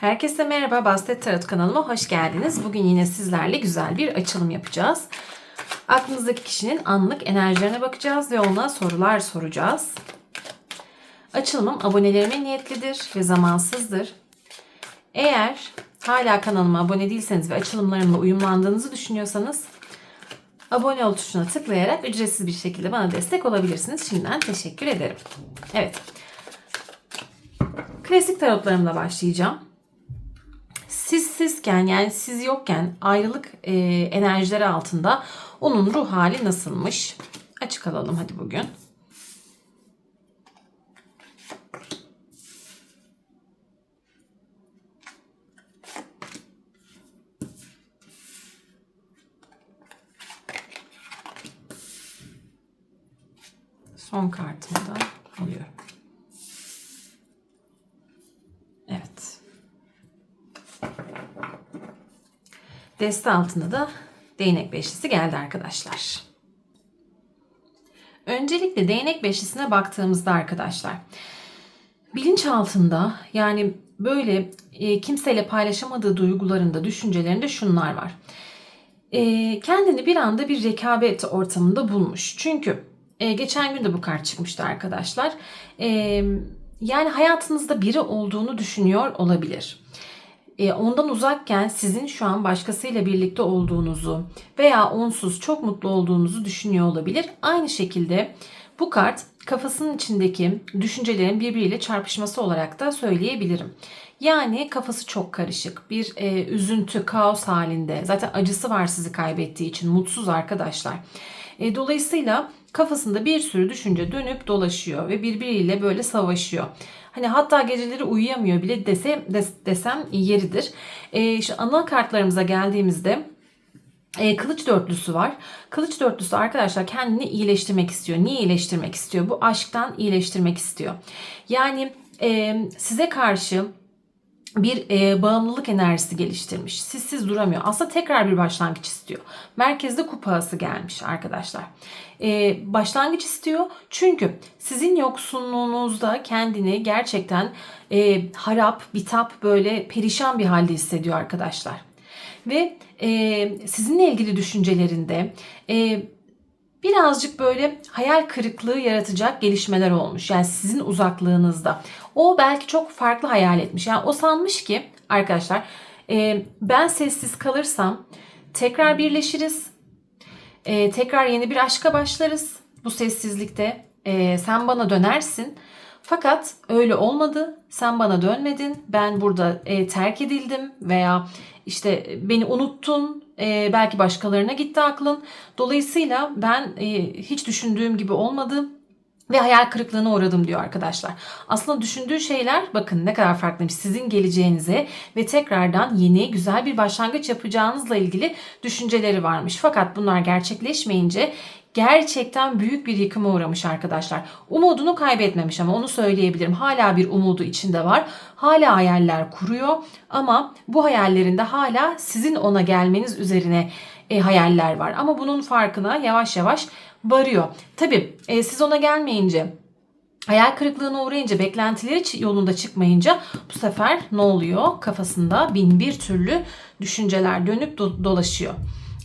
Herkese merhaba, Bastet Tarot kanalıma hoş geldiniz. Bugün yine sizlerle güzel bir açılım yapacağız. Aklınızdaki kişinin anlık enerjilerine bakacağız ve ona sorular soracağız. Açılımım abonelerime niyetlidir ve zamansızdır. Eğer hala kanalıma abone değilseniz ve açılımlarımla uyumlandığınızı düşünüyorsanız abone ol tuşuna tıklayarak ücretsiz bir şekilde bana destek olabilirsiniz. Şimdiden teşekkür ederim. Evet. Klasik tarotlarımla başlayacağım. Siz sizken yani siz yokken ayrılık e, enerjileri altında onun ruh hali nasılmış? Açık alalım hadi bugün. Son kartımı da alıyorum. Evet. Deste altında da değnek beşlisi geldi arkadaşlar. Öncelikle değnek beşlisine baktığımızda arkadaşlar bilinç altında yani böyle e, kimseyle paylaşamadığı duygularında, düşüncelerinde şunlar var. E, kendini bir anda bir rekabet ortamında bulmuş. Çünkü e, geçen gün de bu kart çıkmıştı arkadaşlar. Yani hayatınızda biri olduğunu düşünüyor olabilir. E, ondan uzakken sizin şu an başkasıyla birlikte olduğunuzu veya onsuz çok mutlu olduğunuzu düşünüyor olabilir. Aynı şekilde bu kart kafasının içindeki düşüncelerin birbiriyle çarpışması olarak da söyleyebilirim. Yani kafası çok karışık, bir e, üzüntü, kaos halinde. Zaten acısı var sizi kaybettiği için, mutsuz arkadaşlar. E, dolayısıyla kafasında bir sürü düşünce dönüp dolaşıyor ve birbiriyle böyle savaşıyor. Hani hatta geceleri uyuyamıyor bile desem, des, desem yeridir. E, işte ana kartlarımıza geldiğimizde e, kılıç dörtlüsü var. Kılıç dörtlüsü arkadaşlar kendini iyileştirmek istiyor. Niye iyileştirmek istiyor? Bu aşktan iyileştirmek istiyor. Yani e, size karşı bir e, bağımlılık enerjisi geliştirmiş. Sizsiz duramıyor. Aslında tekrar bir başlangıç istiyor. Merkezde kupası gelmiş arkadaşlar. E, başlangıç istiyor çünkü sizin yoksunluğunuzda kendini gerçekten e, harap, bitap böyle perişan bir halde hissediyor arkadaşlar. Ve e, sizinle ilgili düşüncelerinde e, birazcık böyle hayal kırıklığı yaratacak gelişmeler olmuş. Yani sizin uzaklığınızda. O belki çok farklı hayal etmiş. Yani o sanmış ki arkadaşlar e, ben sessiz kalırsam tekrar birleşiriz. E, tekrar yeni bir aşka başlarız bu sessizlikte. E, sen bana dönersin. Fakat öyle olmadı. Sen bana dönmedin. Ben burada e, terk edildim veya işte beni unuttun. E, belki başkalarına gitti aklın. Dolayısıyla ben e, hiç düşündüğüm gibi olmadı ve hayal kırıklığına uğradım diyor arkadaşlar. Aslında düşündüğü şeyler bakın ne kadar farklıymış. Sizin geleceğinize ve tekrardan yeni güzel bir başlangıç yapacağınızla ilgili düşünceleri varmış. Fakat bunlar gerçekleşmeyince gerçekten büyük bir yıkıma uğramış arkadaşlar. Umudunu kaybetmemiş ama onu söyleyebilirim. Hala bir umudu içinde var. Hala hayaller kuruyor ama bu hayallerinde hala sizin ona gelmeniz üzerine e, hayaller var. Ama bunun farkına yavaş yavaş varıyor. Tabii e, siz ona gelmeyince hayal kırıklığına uğrayınca beklentileri yolunda çıkmayınca bu sefer ne oluyor? Kafasında bin bir türlü düşünceler dönüp do- dolaşıyor.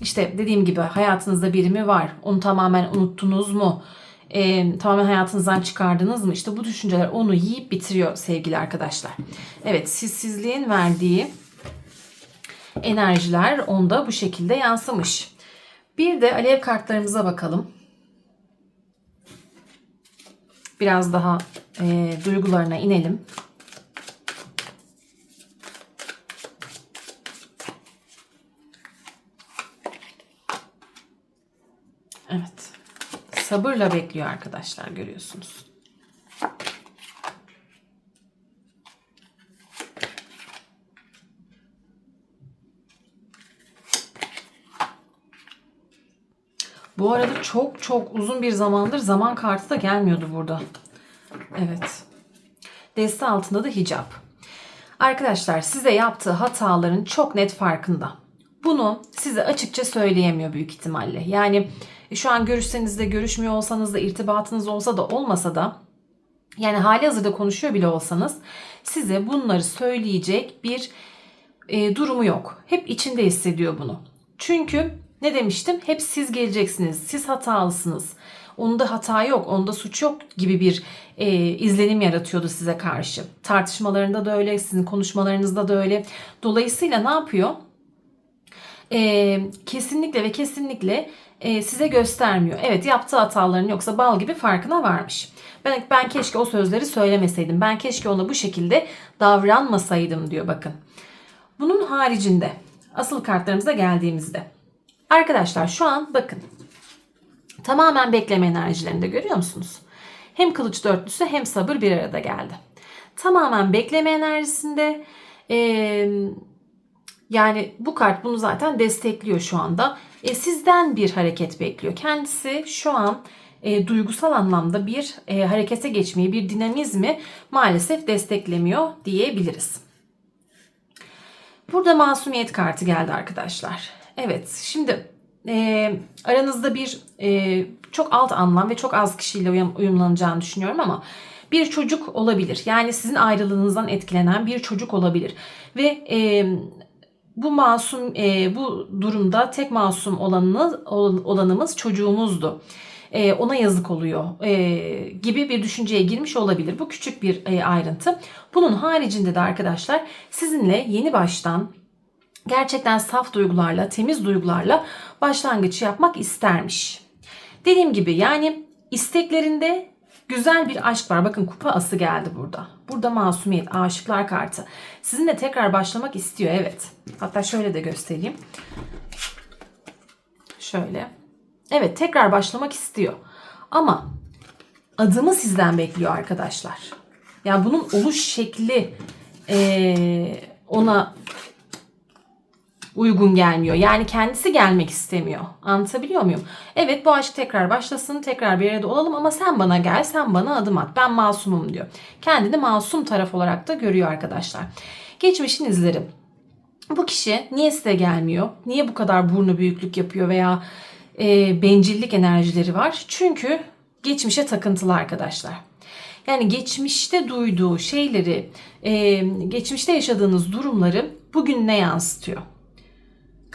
İşte dediğim gibi hayatınızda biri mi var? Onu tamamen unuttunuz mu? E, tamamen hayatınızdan çıkardınız mı? İşte bu düşünceler onu yiyip bitiriyor sevgili arkadaşlar. Evet sessizliğin verdiği enerjiler onda bu şekilde yansımış. Bir de alev kartlarımıza bakalım. Biraz daha e, duygularına inelim. Evet. Sabırla bekliyor arkadaşlar görüyorsunuz. Bu arada çok çok uzun bir zamandır zaman kartı da gelmiyordu burada. Evet. Deste altında da hicap. Arkadaşlar size yaptığı hataların çok net farkında. Bunu size açıkça söyleyemiyor büyük ihtimalle. Yani şu an görüşseniz de görüşmüyor olsanız da irtibatınız olsa da olmasa da Yani hali hazırda konuşuyor bile olsanız size bunları söyleyecek bir e, durumu yok. Hep içinde hissediyor bunu. Çünkü ne demiştim? Hep siz geleceksiniz. Siz hatalısınız. Onda hata yok, onda suç yok gibi bir e, izlenim yaratıyordu size karşı. Tartışmalarında da öyle, sizin konuşmalarınızda da öyle. Dolayısıyla ne yapıyor? E, kesinlikle ve kesinlikle e, size göstermiyor. Evet yaptığı hataların yoksa bal gibi farkına varmış. Ben, ben keşke o sözleri söylemeseydim. Ben keşke ona bu şekilde davranmasaydım diyor bakın. Bunun haricinde asıl kartlarımıza geldiğimizde. Arkadaşlar şu an bakın. Tamamen bekleme enerjilerinde görüyor musunuz? Hem kılıç dörtlüsü hem sabır bir arada geldi. Tamamen bekleme enerjisinde. Ee, yani bu kart bunu zaten destekliyor şu anda. E, sizden bir hareket bekliyor. Kendisi şu an e, duygusal anlamda bir e, harekete geçmeyi, bir dinamizmi maalesef desteklemiyor diyebiliriz. Burada masumiyet kartı geldi arkadaşlar. Evet şimdi e, aranızda bir e, çok alt anlam ve çok az kişiyle uyum, uyumlanacağını düşünüyorum ama bir çocuk olabilir. Yani sizin ayrılığınızdan etkilenen bir çocuk olabilir. Ve e, bu masum e, bu durumda tek masum olanımız, olanımız çocuğumuzdu. E, ona yazık oluyor e, gibi bir düşünceye girmiş olabilir. Bu küçük bir e, ayrıntı. Bunun haricinde de arkadaşlar sizinle yeni baştan gerçekten saf duygularla, temiz duygularla başlangıç yapmak istermiş. Dediğim gibi yani isteklerinde güzel bir aşk var. Bakın kupa ası geldi burada. Burada masumiyet, aşıklar kartı. Sizinle tekrar başlamak istiyor evet. Hatta şöyle de göstereyim. Şöyle. Evet tekrar başlamak istiyor. Ama adımı sizden bekliyor arkadaşlar. Yani bunun oluş şekli ee, ona uygun gelmiyor. Yani kendisi gelmek istemiyor. Anlatabiliyor muyum? Evet bu aşk tekrar başlasın, tekrar bir arada olalım ama sen bana gel, sen bana adım at. Ben masumum diyor. Kendini masum taraf olarak da görüyor arkadaşlar. Geçmişin izleri. Bu kişi niye size gelmiyor? Niye bu kadar burnu büyüklük yapıyor veya e, bencillik enerjileri var? Çünkü geçmişe takıntılı arkadaşlar. Yani geçmişte duyduğu şeyleri, e, geçmişte yaşadığınız durumları bugün ne yansıtıyor?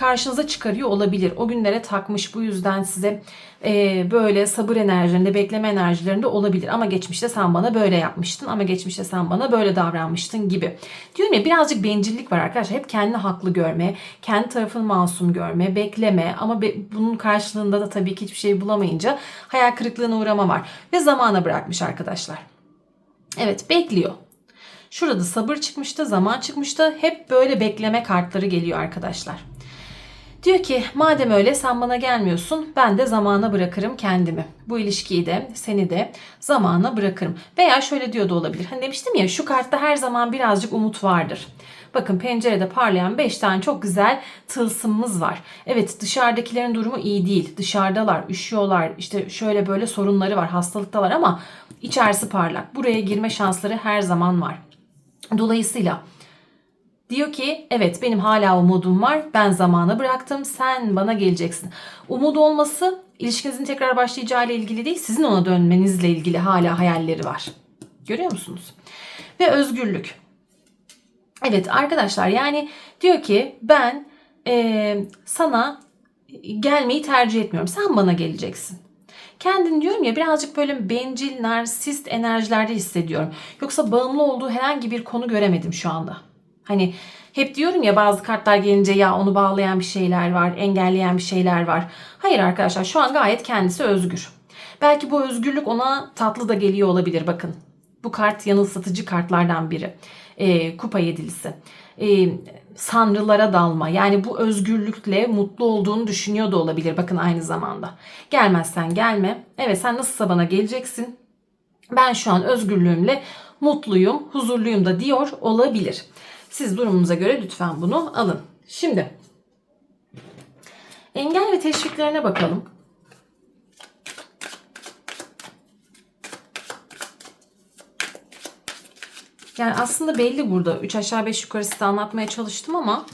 Karşınıza çıkarıyor olabilir. O günlere takmış bu yüzden size e, böyle sabır enerjilerinde, bekleme enerjilerinde olabilir. Ama geçmişte sen bana böyle yapmıştın ama geçmişte sen bana böyle davranmıştın gibi. Diyorum ya birazcık bencillik var arkadaşlar. Hep kendini haklı görme, kendi tarafını masum görme, bekleme ama be, bunun karşılığında da tabii ki hiçbir şey bulamayınca hayal kırıklığına uğrama var. Ve zamana bırakmış arkadaşlar. Evet bekliyor. Şurada sabır çıkmıştı, zaman çıkmıştı. Hep böyle bekleme kartları geliyor arkadaşlar. Diyor ki madem öyle sen bana gelmiyorsun ben de zamana bırakırım kendimi. Bu ilişkiyi de seni de zamana bırakırım. Veya şöyle diyor da olabilir. Hani demiştim ya şu kartta her zaman birazcık umut vardır. Bakın pencerede parlayan 5 tane çok güzel tılsımımız var. Evet dışarıdakilerin durumu iyi değil. Dışarıdalar, üşüyorlar, işte şöyle böyle sorunları var, hastalıktalar ama içerisi parlak. Buraya girme şansları her zaman var. Dolayısıyla Diyor ki evet benim hala umudum var. Ben zamana bıraktım. Sen bana geleceksin. Umut olması ilişkinizin tekrar başlayacağı ile ilgili değil. Sizin ona dönmenizle ilgili hala hayalleri var. Görüyor musunuz? Ve özgürlük. Evet arkadaşlar yani diyor ki ben e, sana gelmeyi tercih etmiyorum. Sen bana geleceksin. Kendini diyorum ya birazcık böyle bencil, narsist enerjilerde hissediyorum. Yoksa bağımlı olduğu herhangi bir konu göremedim şu anda. Hani hep diyorum ya bazı kartlar gelince ya onu bağlayan bir şeyler var, engelleyen bir şeyler var. Hayır arkadaşlar şu an gayet kendisi özgür. Belki bu özgürlük ona tatlı da geliyor olabilir bakın. Bu kart yanılsatıcı kartlardan biri. E, kupa yedilisi. E, sanrılara dalma. Yani bu özgürlükle mutlu olduğunu düşünüyor da olabilir. Bakın aynı zamanda. Gelmezsen gelme. Evet sen nasılsa bana geleceksin. Ben şu an özgürlüğümle mutluyum, huzurluyum da diyor olabilir. Siz durumunuza göre lütfen bunu alın. Şimdi engel ve teşviklerine bakalım. Yani aslında belli burada. 3 aşağı 5 yukarı size anlatmaya çalıştım ama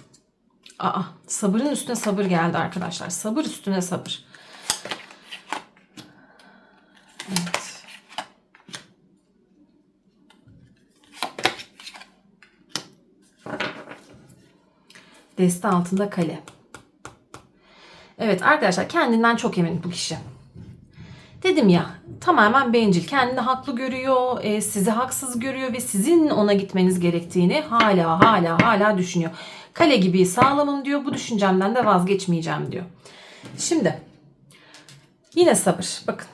aa, sabırın üstüne sabır geldi arkadaşlar. Sabır üstüne sabır. Deste altında kale. Evet arkadaşlar kendinden çok emin bu kişi. Dedim ya tamamen bencil. Kendini haklı görüyor, e, sizi haksız görüyor ve sizin ona gitmeniz gerektiğini hala hala hala düşünüyor. Kale gibi sağlamım diyor. Bu düşüncemden de vazgeçmeyeceğim diyor. Şimdi yine sabır. Bakın.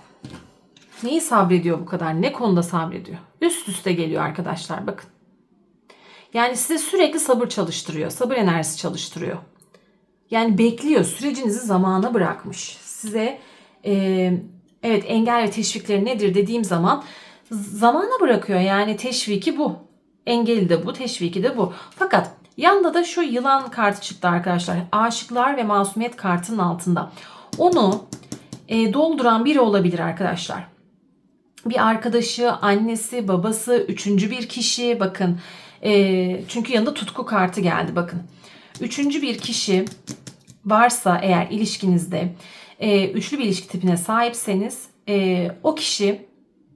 Neyi sabrediyor bu kadar? Ne konuda sabrediyor? Üst üste geliyor arkadaşlar bakın. Yani size sürekli sabır çalıştırıyor. Sabır enerjisi çalıştırıyor. Yani bekliyor. Sürecinizi zamana bırakmış. Size e, evet engel ve teşvikleri nedir dediğim zaman zamana bırakıyor. Yani teşviki bu. Engeli de bu, teşviki de bu. Fakat yanda da şu yılan kartı çıktı arkadaşlar. Aşıklar ve masumiyet kartının altında. Onu e, dolduran biri olabilir arkadaşlar. Bir arkadaşı, annesi, babası, üçüncü bir kişi bakın. E, çünkü yanında tutku kartı geldi bakın. Üçüncü bir kişi varsa eğer ilişkinizde e, üçlü bir ilişki tipine sahipseniz e, o kişi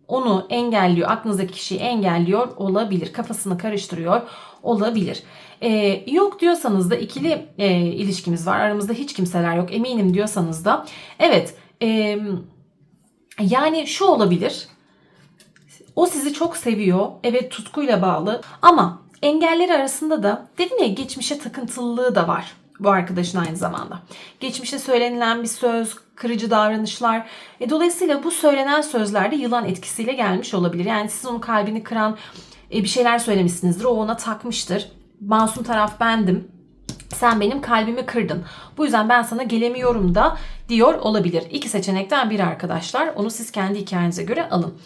onu engelliyor. Aklınızdaki kişiyi engelliyor olabilir. Kafasını karıştırıyor olabilir. E, yok diyorsanız da ikili e, ilişkimiz var. Aramızda hiç kimseler yok. Eminim diyorsanız da evet e, yani şu olabilir. O sizi çok seviyor. Evet tutkuyla bağlı ama engelleri arasında da dedim ya geçmişe takıntılılığı da var bu arkadaşın aynı zamanda. Geçmişte söylenilen bir söz, kırıcı davranışlar. E, dolayısıyla bu söylenen sözlerde yılan etkisiyle gelmiş olabilir. Yani siz onun kalbini kıran e, bir şeyler söylemişsinizdir. O ona takmıştır. Masum taraf bendim. Sen benim kalbimi kırdın. Bu yüzden ben sana gelemiyorum da diyor olabilir. İki seçenekten biri arkadaşlar. Onu siz kendi hikayenize göre alın.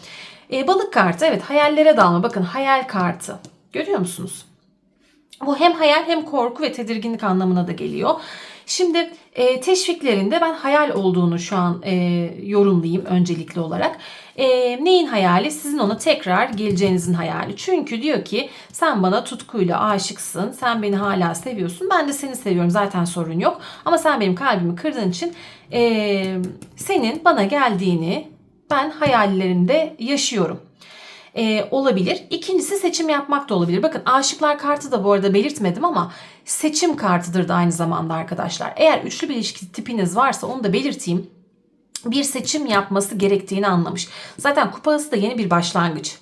E, balık kartı evet hayallere dalma. Bakın hayal kartı. Görüyor musunuz? Bu hem hayal hem korku ve tedirginlik anlamına da geliyor. Şimdi e, teşviklerinde ben hayal olduğunu şu an e, yorumlayayım öncelikli olarak. E, neyin hayali? Sizin ona tekrar geleceğinizin hayali. Çünkü diyor ki sen bana tutkuyla aşıksın. Sen beni hala seviyorsun. Ben de seni seviyorum. Zaten sorun yok. Ama sen benim kalbimi kırdığın için e, senin bana geldiğini ben hayallerimde yaşıyorum e, olabilir. İkincisi seçim yapmak da olabilir. Bakın aşıklar kartı da bu arada belirtmedim ama seçim kartıdır da aynı zamanda arkadaşlar. Eğer üçlü bir ilişki tipiniz varsa onu da belirteyim. Bir seçim yapması gerektiğini anlamış. Zaten kupası da yeni bir başlangıç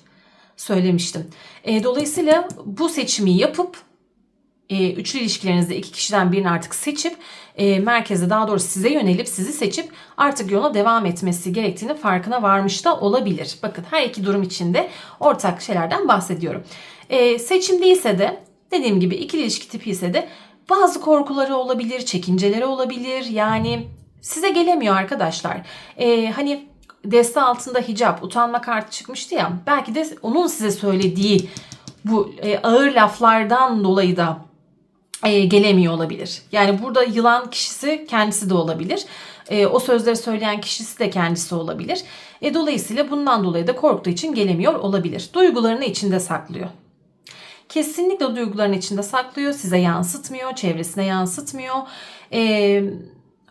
söylemiştim. E, dolayısıyla bu seçimi yapıp e, üçlü ilişkilerinizde iki kişiden birini artık seçip e, merkezde daha doğrusu size yönelip sizi seçip artık yola devam etmesi gerektiğini farkına varmış da olabilir. Bakın her iki durum içinde ortak şeylerden bahsediyorum. E, seçim değilse de dediğim gibi ikili ilişki tipi ise de bazı korkuları olabilir, çekinceleri olabilir. Yani size gelemiyor arkadaşlar. E, hani deste altında hicap, utanma kartı çıkmıştı ya. Belki de onun size söylediği bu e, ağır laflardan dolayı da e, gelemiyor olabilir. Yani burada yılan kişisi kendisi de olabilir. E, o sözleri söyleyen kişisi de kendisi olabilir. E, dolayısıyla bundan dolayı da korktuğu için gelemiyor olabilir. Duygularını içinde saklıyor. Kesinlikle duygularını içinde saklıyor. Size yansıtmıyor, çevresine yansıtmıyor. E,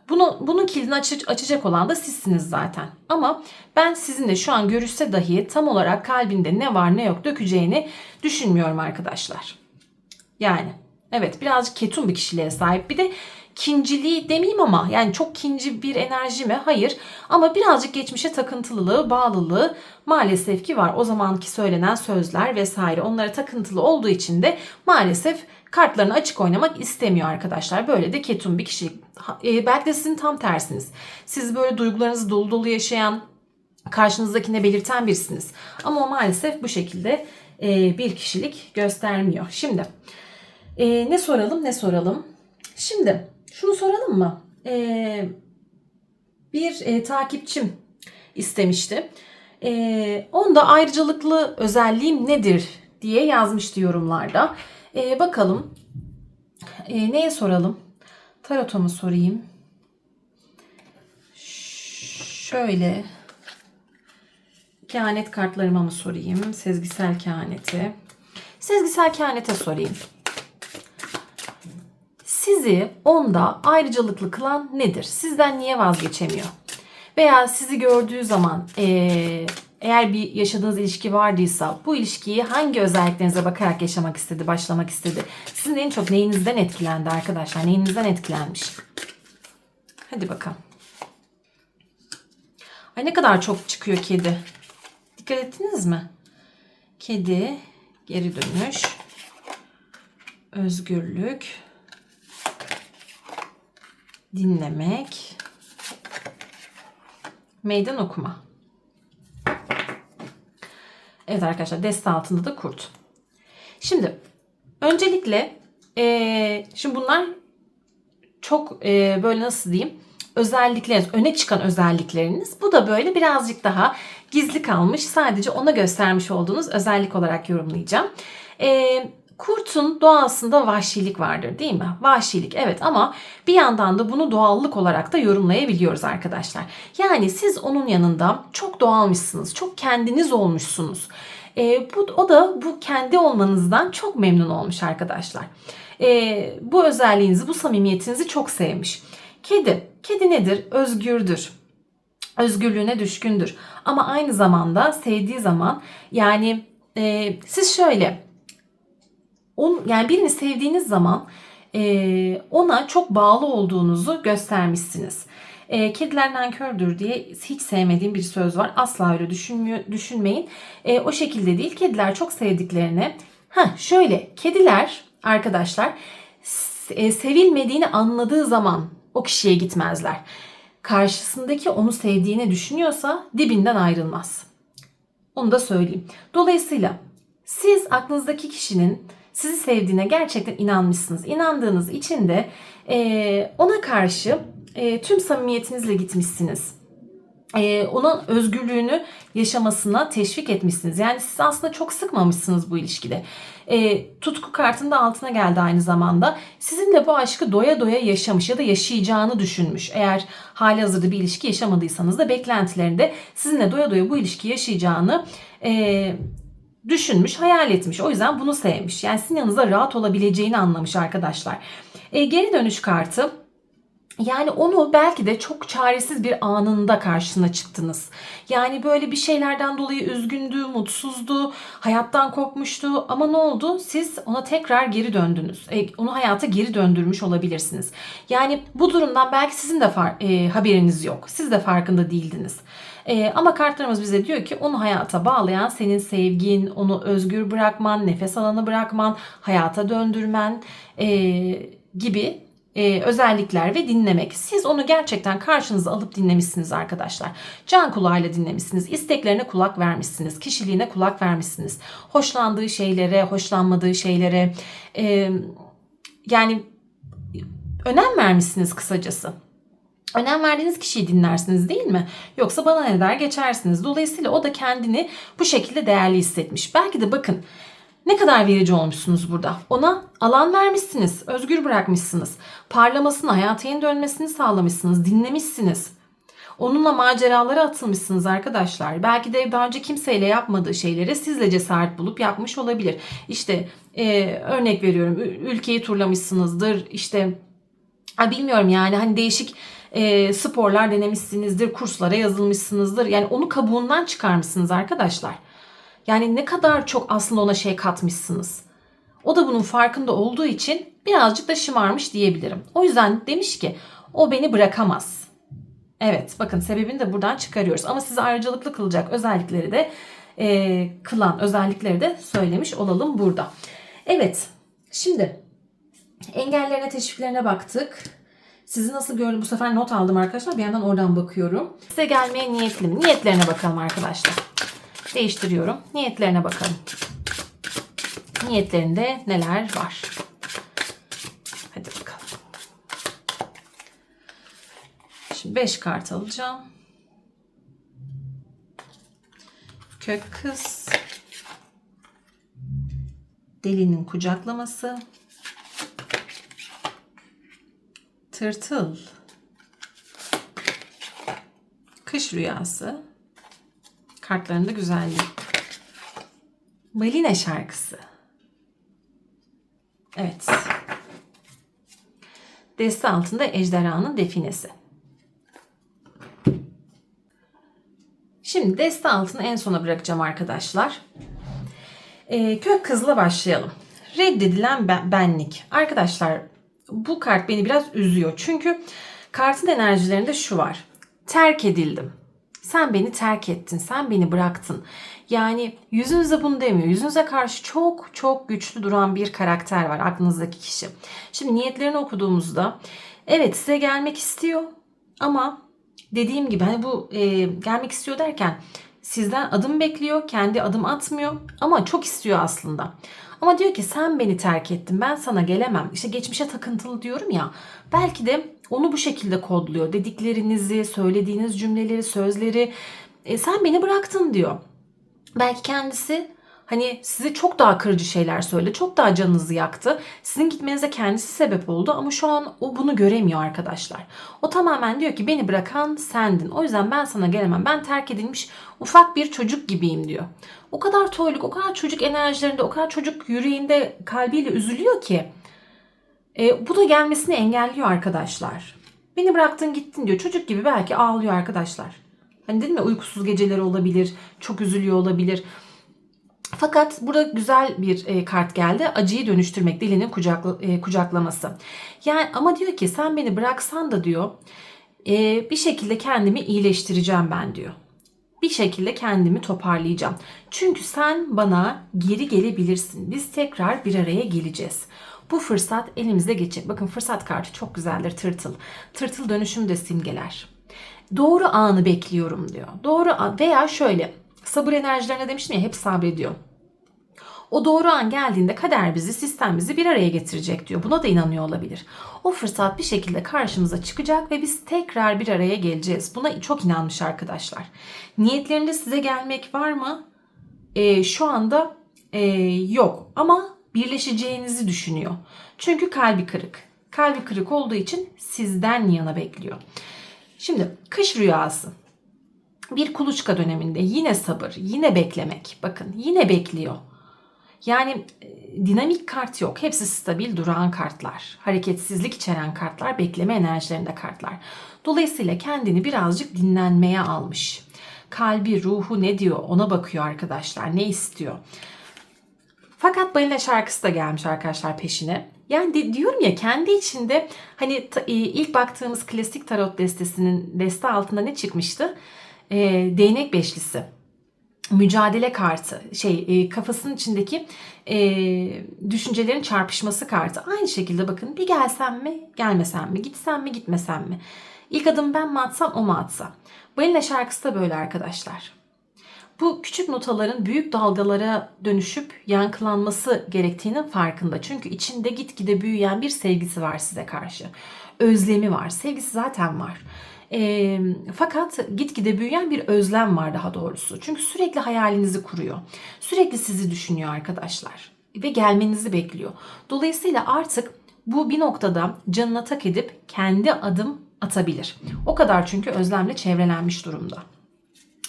bunu, bunun kilidini aç, açacak olan da sizsiniz zaten. Ama ben sizinle şu an görüşse dahi tam olarak kalbinde ne var ne yok dökeceğini düşünmüyorum arkadaşlar. Yani Evet birazcık ketum bir kişiliğe sahip. Bir de kinciliği demeyeyim ama yani çok kinci bir enerji mi? Hayır. Ama birazcık geçmişe takıntılılığı, bağlılığı maalesef ki var. O zamanki söylenen sözler vesaire onlara takıntılı olduğu için de maalesef kartlarını açık oynamak istemiyor arkadaşlar. Böyle de ketum bir kişilik. E, belki de sizin tam tersiniz. Siz böyle duygularınızı dolu dolu yaşayan, karşınızdakine belirten birisiniz. Ama o maalesef bu şekilde e, bir kişilik göstermiyor. Şimdi ee, ne soralım ne soralım. Şimdi şunu soralım mı? Ee, bir e, takipçim istemişti. Ee, onda ayrıcalıklı özelliğim nedir diye yazmıştı yorumlarda. Ee, bakalım ee, neye soralım? Tarot'a sorayım? Şöyle kehanet kartlarıma mı sorayım? Sezgisel kehanete. Sezgisel kehanete sorayım. Sizi onda ayrıcalıklı kılan nedir? Sizden niye vazgeçemiyor? Veya sizi gördüğü zaman ee, eğer bir yaşadığınız ilişki vardıysa bu ilişkiyi hangi özelliklerinize bakarak yaşamak istedi, başlamak istedi? Sizin en çok neyinizden etkilendi arkadaşlar? Neyinizden etkilenmiş? Hadi bakalım. Ay ne kadar çok çıkıyor kedi. Dikkat ettiniz mi? Kedi, geri dönüş, özgürlük, dinlemek, meydan okuma. Evet arkadaşlar deste altında da kurt. Şimdi öncelikle eee, şimdi bunlar çok eee, böyle nasıl diyeyim özellikleriniz, öne çıkan özellikleriniz. Bu da böyle birazcık daha gizli kalmış. Sadece ona göstermiş olduğunuz özellik olarak yorumlayacağım. Eee, kurtun doğasında vahşilik vardır değil mi? Vahşilik evet ama bir yandan da bunu doğallık olarak da yorumlayabiliyoruz arkadaşlar. Yani siz onun yanında çok doğalmışsınız, çok kendiniz olmuşsunuz. Eee, bu, o da bu kendi olmanızdan çok memnun olmuş arkadaşlar. Eee, bu özelliğinizi, bu samimiyetinizi çok sevmiş. Kedi, kedi nedir? Özgürdür özgürlüğüne düşkündür. Ama aynı zamanda sevdiği zaman yani e, siz şöyle on, yani birini sevdiğiniz zaman e, ona çok bağlı olduğunuzu göstermişsiniz. E, kediler nankördür diye hiç sevmediğim bir söz var. Asla öyle düşünmüyor, düşünmeyin. E, o şekilde değil. Kediler çok sevdiklerine. Ha şöyle kediler arkadaşlar e, sevilmediğini anladığı zaman o kişiye gitmezler. Karşısındaki onu sevdiğini düşünüyorsa dibinden ayrılmaz. Onu da söyleyeyim. Dolayısıyla siz aklınızdaki kişinin sizi sevdiğine gerçekten inanmışsınız. İnandığınız için de eee, ona karşı eee, tüm samimiyetinizle gitmişsiniz. Eee, onun özgürlüğünü yaşamasına teşvik etmişsiniz. Yani siz aslında çok sıkmamışsınız bu ilişkide. Eee, tutku kartında altına geldi aynı zamanda. Sizinle bu aşkı doya doya yaşamış ya da yaşayacağını düşünmüş. Eğer hali hazırda bir ilişki yaşamadıysanız da beklentilerinde sizinle doya doya bu ilişki yaşayacağını eee düşünmüş, hayal etmiş. O yüzden bunu sevmiş. Yani sizin yanınızda rahat olabileceğini anlamış arkadaşlar. E, geri dönüş kartı yani onu belki de çok çaresiz bir anında karşısına çıktınız. Yani böyle bir şeylerden dolayı üzgündü, mutsuzdu, hayattan kopmuştu ama ne oldu? Siz ona tekrar geri döndünüz. E, onu hayata geri döndürmüş olabilirsiniz. Yani bu durumdan belki sizin de far- e, haberiniz yok. Siz de farkında değildiniz. E, ama kartlarımız bize diyor ki onu hayata bağlayan senin sevgin, onu özgür bırakman, nefes alanı bırakman, hayata döndürmen e, gibi e, özellikler ve dinlemek. Siz onu gerçekten karşınıza alıp dinlemişsiniz arkadaşlar. Can kulağıyla dinlemişsiniz. isteklerine kulak vermişsiniz. Kişiliğine kulak vermişsiniz. Hoşlandığı şeylere, hoşlanmadığı şeylere e, yani önem vermişsiniz kısacası. Önem verdiğiniz kişiyi dinlersiniz değil mi? Yoksa bana ne der geçersiniz. Dolayısıyla o da kendini bu şekilde değerli hissetmiş. Belki de bakın ne kadar verici olmuşsunuz burada. Ona alan vermişsiniz, özgür bırakmışsınız. Parlamasını, hayata yeni dönmesini sağlamışsınız, dinlemişsiniz. Onunla maceralara atılmışsınız arkadaşlar. Belki de daha önce kimseyle yapmadığı şeyleri sizle cesaret bulup yapmış olabilir. İşte e, örnek veriyorum ül- ülkeyi turlamışsınızdır. İşte bilmiyorum yani hani değişik e, sporlar denemişsinizdir, kurslara yazılmışsınızdır. Yani onu kabuğundan çıkarmışsınız arkadaşlar. Yani ne kadar çok aslında ona şey katmışsınız. O da bunun farkında olduğu için birazcık da şımarmış diyebilirim. O yüzden demiş ki o beni bırakamaz. Evet bakın sebebini de buradan çıkarıyoruz. Ama size ayrıcalıklı kılacak özellikleri de e, kılan özellikleri de söylemiş olalım burada. Evet şimdi engellerine teşviklerine baktık. Sizi nasıl gördüm bu sefer not aldım arkadaşlar. Bir yandan oradan bakıyorum. Size gelmeye niyetli mi? Niyetlerine bakalım arkadaşlar. Değiştiriyorum. Niyetlerine bakalım. Niyetlerinde neler var? Hadi bakalım. Şimdi 5 kart alacağım. Kök kız. Delinin kucaklaması. Tırtıl. Kış rüyası. Kartların da güzelliği. Balina şarkısı. Evet. Deste altında ejderhanın definesi. Şimdi deste altını en sona bırakacağım arkadaşlar. Ee, kök kızla başlayalım. Reddedilen ben- benlik. Arkadaşlar bu kart beni biraz üzüyor. Çünkü kartın enerjilerinde şu var. Terk edildim. Sen beni terk ettin. Sen beni bıraktın. Yani yüzünüze bunu demiyor. Yüzünüze karşı çok çok güçlü duran bir karakter var aklınızdaki kişi. Şimdi niyetlerini okuduğumuzda evet size gelmek istiyor ama dediğim gibi hani bu e, gelmek istiyor derken sizden adım bekliyor. Kendi adım atmıyor ama çok istiyor aslında. Ama diyor ki sen beni terk ettin ben sana gelemem. İşte geçmişe takıntılı diyorum ya. Belki de onu bu şekilde kodluyor. Dediklerinizi, söylediğiniz cümleleri, sözleri e, sen beni bıraktın diyor. Belki kendisi hani size çok daha kırıcı şeyler söyledi. Çok daha canınızı yaktı. Sizin gitmenize kendisi sebep oldu ama şu an o bunu göremiyor arkadaşlar. O tamamen diyor ki beni bırakan sendin. O yüzden ben sana gelemem. Ben terk edilmiş ufak bir çocuk gibiyim diyor. O kadar toyluk, o kadar çocuk enerjilerinde, o kadar çocuk yüreğinde kalbiyle üzülüyor ki. E, bu da gelmesini engelliyor arkadaşlar. Beni bıraktın gittin diyor. Çocuk gibi belki ağlıyor arkadaşlar. Hani dedim ya uykusuz geceleri olabilir, çok üzülüyor olabilir. Fakat burada güzel bir e, kart geldi. Acıyı dönüştürmek, dilinin kucakla, e, kucaklaması. Yani ama diyor ki sen beni bıraksan da diyor e, bir şekilde kendimi iyileştireceğim ben diyor. Bir şekilde kendimi toparlayacağım. Çünkü sen bana geri gelebilirsin. Biz tekrar bir araya geleceğiz. Bu fırsat elimizde geçecek. Bakın fırsat kartı çok güzeldir tırtıl. Tırtıl dönüşüm de simgeler. Doğru anı bekliyorum diyor. Doğru an veya şöyle sabır enerjilerine demiştim ya hep sabrediyor. O doğru an geldiğinde kader bizi, sistem bizi bir araya getirecek diyor. Buna da inanıyor olabilir. O fırsat bir şekilde karşımıza çıkacak ve biz tekrar bir araya geleceğiz. Buna çok inanmış arkadaşlar. Niyetlerinde size gelmek var mı? Ee, şu anda e, yok ama birleşeceğinizi düşünüyor. Çünkü kalbi kırık. Kalbi kırık olduğu için sizden yana bekliyor. Şimdi kış rüyası. Bir kuluçka döneminde yine sabır, yine beklemek. Bakın yine bekliyor. Yani e, dinamik kart yok. Hepsi stabil duran kartlar. Hareketsizlik içeren kartlar, bekleme enerjilerinde kartlar. Dolayısıyla kendini birazcık dinlenmeye almış. Kalbi, ruhu ne diyor ona bakıyor arkadaşlar. Ne istiyor? Fakat balina şarkısı da gelmiş arkadaşlar peşine. Yani de, diyorum ya kendi içinde hani e, ilk baktığımız klasik tarot destesinin deste altında ne çıkmıştı? E, değnek beşlisi mücadele kartı şey e, kafasının içindeki e, düşüncelerin çarpışması kartı aynı şekilde bakın bir gelsem mi gelmesem mi gitsem mi gitmesem mi ilk adım ben mi atsam o mu atsa balina şarkısı da böyle arkadaşlar bu küçük notaların büyük dalgalara dönüşüp yankılanması gerektiğinin farkında. Çünkü içinde gitgide büyüyen bir sevgisi var size karşı. Özlemi var. Sevgisi zaten var. E, fakat gitgide büyüyen bir özlem var daha doğrusu. Çünkü sürekli hayalinizi kuruyor. Sürekli sizi düşünüyor arkadaşlar. Ve gelmenizi bekliyor. Dolayısıyla artık bu bir noktada canına tak edip kendi adım atabilir. O kadar çünkü özlemle çevrelenmiş durumda.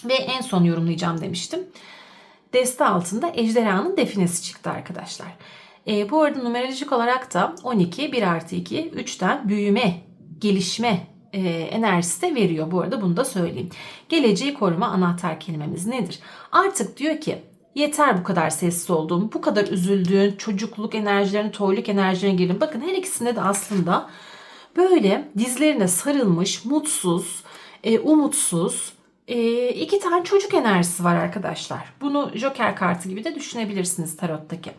Ve en son yorumlayacağım demiştim. Deste altında ejderhanın definesi çıktı arkadaşlar. E, bu arada numerolojik olarak da 12, 1 artı 2, 3'ten büyüme, gelişme e, enerjisi de veriyor. Bu arada bunu da söyleyeyim. Geleceği koruma anahtar kelimemiz nedir? Artık diyor ki yeter bu kadar sessiz olduğum, bu kadar üzüldüğün, çocukluk enerjilerini, toyluk enerjilerine girin. Bakın her ikisinde de aslında böyle dizlerine sarılmış, mutsuz, e, umutsuz, e, iki tane çocuk enerjisi var arkadaşlar. Bunu Joker kartı gibi de düşünebilirsiniz tarottaki.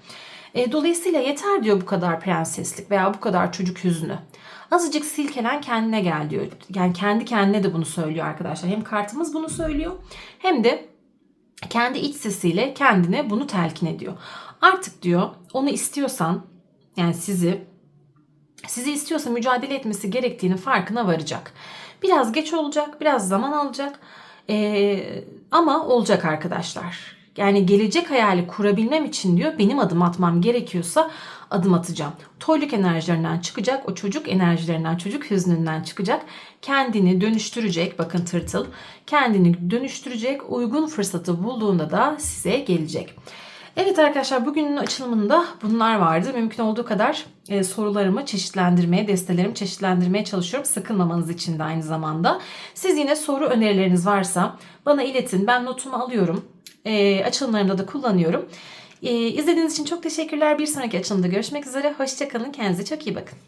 E, dolayısıyla yeter diyor bu kadar prenseslik veya bu kadar çocuk hüznü. Azıcık silkelen kendine gel diyor. Yani kendi kendine de bunu söylüyor arkadaşlar. Hem kartımız bunu söylüyor hem de kendi iç sesiyle kendine bunu telkin ediyor. Artık diyor onu istiyorsan yani sizi sizi istiyorsa mücadele etmesi gerektiğini farkına varacak. Biraz geç olacak, biraz zaman alacak. Ee, ama olacak arkadaşlar. Yani gelecek hayali kurabilmem için diyor benim adım atmam gerekiyorsa adım atacağım. Toyluk enerjilerinden çıkacak, o çocuk enerjilerinden, çocuk hüznünden çıkacak. Kendini dönüştürecek, bakın tırtıl, kendini dönüştürecek, uygun fırsatı bulduğunda da size gelecek. Evet arkadaşlar bugünün açılımında bunlar vardı. Mümkün olduğu kadar e, sorularımı çeşitlendirmeye, destelerimi çeşitlendirmeye çalışıyorum. Sıkılmamanız için de aynı zamanda. Siz yine soru önerileriniz varsa bana iletin. Ben notumu alıyorum. E, açılımlarımda da kullanıyorum. E, izlediğiniz için çok teşekkürler. Bir sonraki açılımda görüşmek üzere. Hoşçakalın. Kendinize çok iyi bakın.